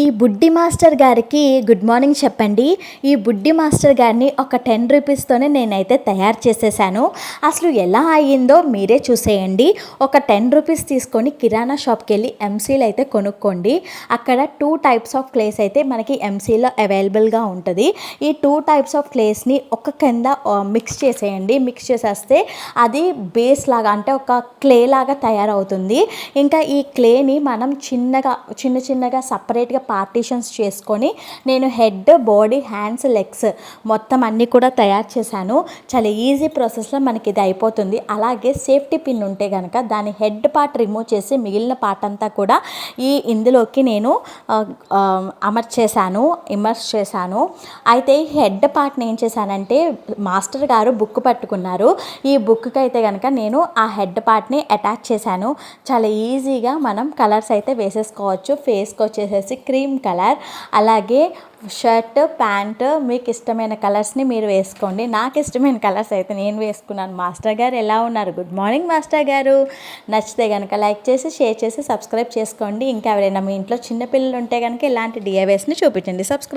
ఈ బుడ్డి మాస్టర్ గారికి గుడ్ మార్నింగ్ చెప్పండి. ఈ బుడ్డి మాస్టర్ గారిని ఒక టెన్ రూపీస్తోనే నేనైతే తయారు చేసేసాను. అసలు ఎలా అయ్యిందో మీరే చూసేయండి. ఒక టెన్ రూపీస్ తీసుకొని కిరాణా షాప్కి వెళ్ళి ఎంసీలు అయితే కొనుక్కోండి. అక్కడ టూ టైప్స్ ఆఫ్ క్లేస్ అయితే మనకి ఎంసీలో అవైలబుల్గా ఉంటుంది. ఈ టూ టైప్స్ ఆఫ్ క్లేస్ని ఒక కింద మిక్స్ చేసేయండి. మిక్స్ చేసేస్తే అది బేస్ లాగా అంటే ఒక క్లే లాగా తయారవుతుంది. ఇంకా ఈ క్లేని మనం చిన్నగా చిన్న చిన్నగా సపరేట్గా పార్టీషన్స్ చేసుకొని నేను హెడ్ బాడీ హ్యాండ్స్ లెగ్స్ మొత్తం అన్నీ కూడా తయారు చేశాను. చాలా ఈజీ ప్రాసెస్లో మనకి ఇది అయిపోతుంది. అలాగే సేఫ్టీ పిన్ ఉంటే కనుక దాని హెడ్ పార్ట్ రిమూవ్ చేసి మిగిలిన పార్ట్ అంతా కూడా ఈ ఇందులోకి నేను అమర్చేశాను ఇమర్స్ చేశాను. అయితే ఈ హెడ్ పార్ట్ని ఏం చేశానంటే మాస్టర్ గారు బుక్ పట్టుకున్నారు. ఈ బుక్కి అయితే కనుక నేను ఆ హెడ్ పార్ట్ని అటాచ్ చేశాను. చాలా ఈజీగా మనం కలర్స్ అయితే వేసేసుకోవచ్చు. ఫేస్కి వచ్చేసేసి క్రీమ్ కలర్ అలాగే షర్ట్ ప్యాంట్ మీకు ఇష్టమైన కలర్స్ని మీరు వేసుకోండి. నాకు ఇష్టమైన కలర్స్ అయితే నేను వేసుకున్నాను. మాస్టర్ గారు ఎలా ఉన్నారు? గుడ్ మార్నింగ్ మాస్టర్ గారు. నచ్చితే కనుక లైక్ చేసి షేర్ చేసి సబ్స్క్రైబ్ చేసుకోండి. ఇంకా ఎవరైనా మీ ఇంట్లో చిన్నపిల్లలు ఉంటే కనుక ఇలాంటి డిఐవేస్ని చూపించండి. సబ్స్క్రైబ్